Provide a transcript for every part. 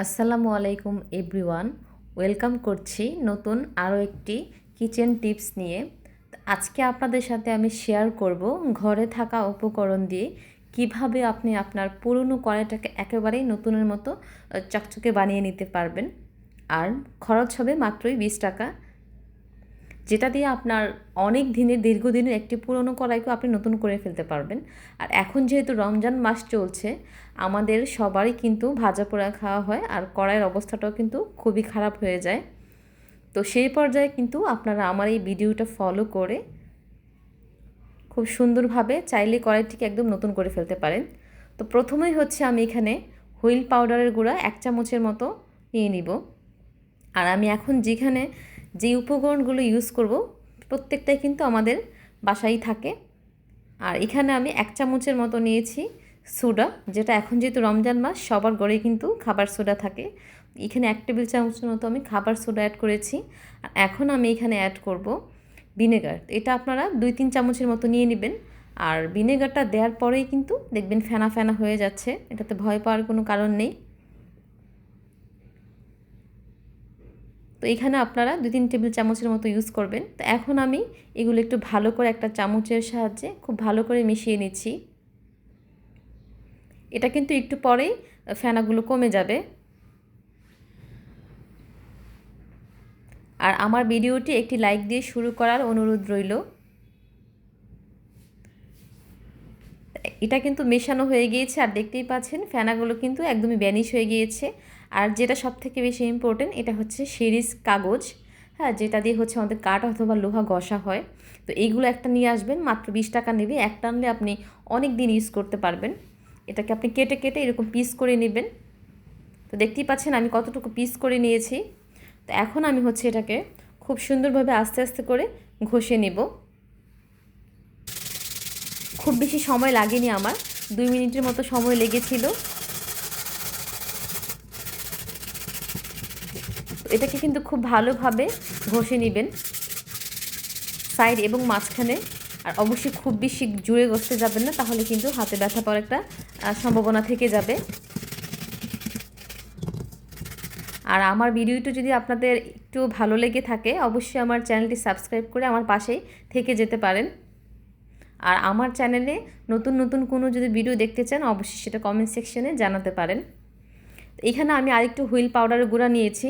আসসালামু আলাইকুম everyone. Welcome করছি নতুন আরও একটি কিচেন টিপস নিয়ে। আজকে আপনাদের সাথে আমি শেয়ার করব ঘরে থাকা উপকরণ দিয়ে কীভাবে আপনি আপনার পুরনো কড়াইটাকে একেবারেই নতুনের মতো চকচকে বানিয়ে নিতে পারবেন। আর খরচ হবে মাত্রই বিশ টাকা। যেটা দিয়ে আপনার অনেক দিনের, দীর্ঘদিনের একটি পুরনো কড়াইকেও আপনি নতুন করে ফেলতে পারবেন। আর এখন যেহেতু রমজান মাস চলছে, আমাদের সবারই কিন্তু ভাজা পোড়া খাওয়া হয় আর কড়াইয়ের অবস্থাটাও কিন্তু খুবই খারাপ হয়ে যায়। তো সেই পর্যায়ে কিন্তু আপনারা আমার এই ভিডিওটা ফলো করে খুব সুন্দরভাবে চাইলে কড়াইটিকে একদম নতুন করে ফেলতে পারেন। তো প্রথমেই হচ্ছে আমি এখানে হুইল পাউডারের গুঁড়া এক চামচের মতো নিয়ে নিব। আর আমি এখন যেখানে যে উপকরণগুলো ইউজ করব, প্রত্যেকটাই কিন্তু আমাদের বাসায় থাকে। আর এখানে আমি এক চামচের মতো নিয়েছি সোডা, যেটা এখন যেহেতু রমজান মাস, সবার ঘরে কিন্তু খাবার সোডা থাকে। এখানে এক টেবিল চামচের মতো আমি খাবার সোডা অ্যাড করেছি। আর এখন আমি এখানে অ্যাড করব ভিনেগার। এটা আপনারা দুই তিন চামচের মতো নিয়ে নেবেন। আর ভিনেগারটা দেওয়ার পরেই কিন্তু দেখবেন ফেনা ফেনা হয়ে যাচ্ছে। এটাতে ভয় পাওয়ার কোনো কারণ নেই। তো এখানে আপনারা দুই তিন টেবিল চামচের মতো ইউজ করবেন। তো এখন আমি এগুলো একটু ভালো করে একটা চামচের সাহায্যে খুব ভালো করে মিশিয়ে নিচ্ছি। এটা কিন্তু একটু পরেই ফেনাগুলো কমে যাবে। আর আমার ভিডিওটি একটি লাইক দিয়ে শুরু করার অনুরোধ রইল। এটা কিন্তু মেশানো হয়ে গিয়েছে, আর দেখতেই পাচ্ছেন ফেনাগুলো কিন্তু একদমই ব্যানিশ হয়ে গিয়েছে। আর যেটা সব থেকে বেশি ইম্পর্টেন্ট এটা হচ্ছে সিরিজ কাগজ। হ্যাঁ যেটা দিয়ে হচ্ছে আমাদের কাঠ অথবা লোহা ঘষা হয়। তো এইগুলো একটা নিয়ে আসবেন, মাত্র বিশ টাকা নেবে। একটা আনলে আপনি অনেক দিন ইউজ করতে পারবেন। এটাকে আপনি কেটে কেটে এরকম পিস করে নেবেন। তো দেখতেই পাচ্ছেন আমি কতটুকু পিস করে নিয়েছি। তো এখন আমি হচ্ছে এটাকে খুব সুন্দরভাবে আস্তে আস্তে করে ঘষে নেব। খুব বেশি সময় লাগেনি আমার। দুই মিনিটের মতো সময় লেগেছিল। এটাকে কিন্তু খুব ভালোভাবে ঘষে নেবেন সাইড এবং মাঝখানে। আর অবশ্যই খুব বেশি জুড়ে ঘষতে যাবেন না, তাহলে কিন্তু হাতে ব্যথা পাওয়ার একটা সম্ভাবনা থেকে যাবে। আর আমার ভিডিওটি যদি আপনাদের একটু ভালো লেগে থাকে, অবশ্যই আমার চ্যানেলটি সাবস্ক্রাইব করে আমার পাশেই থেকে যেতে পারেন। আর আমার চ্যানেলে নতুন নতুন কোনো যদি ভিডিও দেখতে চান, অবশ্যই সেটা কমেন্ট সেকশনে জানাতে পারেন। এখানে আমি আরেকটু হুইল পাউডারের গুঁড়া নিয়েছি।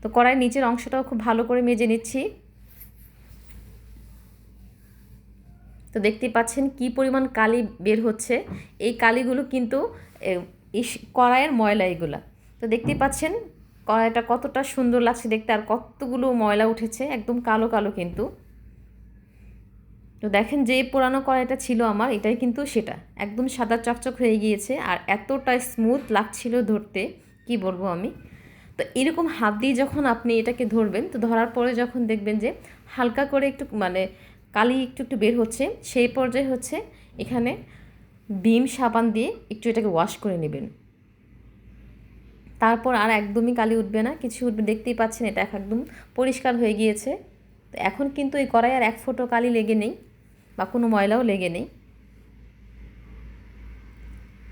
তো কড়াইয়ের নিচের অংশটাও খুব ভালো করে মেজে নিচ্ছি। তো দেখতেই পাচ্ছেন কি পরিমাণ কালি বের হচ্ছে। এই কালিগুলো কিন্তু কড়াইয়ের ময়লা এগুলা। তো দেখতেই পাচ্ছেন কড়াইটা কতটা সুন্দর লাগছে দেখতে, আর কতগুলো ময়লা উঠেছে, একদম কালো কালো কিন্তু। তো দেখেন যে পুরানো কড়াইটা ছিল আমার, এটাই কিন্তু সেটা। একদম সাদা চকচক হয়ে গিয়েছে, আর এতটা স্মুথ লাগছিল ধরতে, কি বলব আমি? তো এরকম হাত দিয়ে যখন আপনি এটাকে ধরবেন, তো ধরার পরে যখন দেখবেন যে হালকা করে একটু মানে কালি একটু একটু বের হচ্ছে, সেই পর্যায়ে হচ্ছে এখানে বিম সাবান দিয়ে একটু এটাকে ওয়াশ করে নেবেন। তারপর আর একদমই কালি উঠবে না, কিছু উঠবে, দেখতেই পাচ্ছেন এটা একদম পরিষ্কার হয়ে গিয়েছে। তো এখন কিন্তু এই কড়াই আর এক ফোটো কালি লেগে নেই বা কোনো ময়লাও লেগে নেই।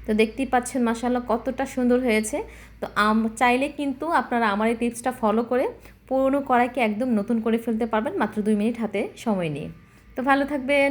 তো দেখতেই পাচ্ছেন মাসাল্লাহ কতটা সুন্দর হয়েছে। তো আম, চাইলে কিন্তু আপনারা আমার এই টিপসটা ফলো করে পুরনো কড়াইকে একদম নতুন করে ফেলতে পারবেন মাত্র দুই মিনিট হাতে সময় নিয়ে। তো ভালো থাকবেন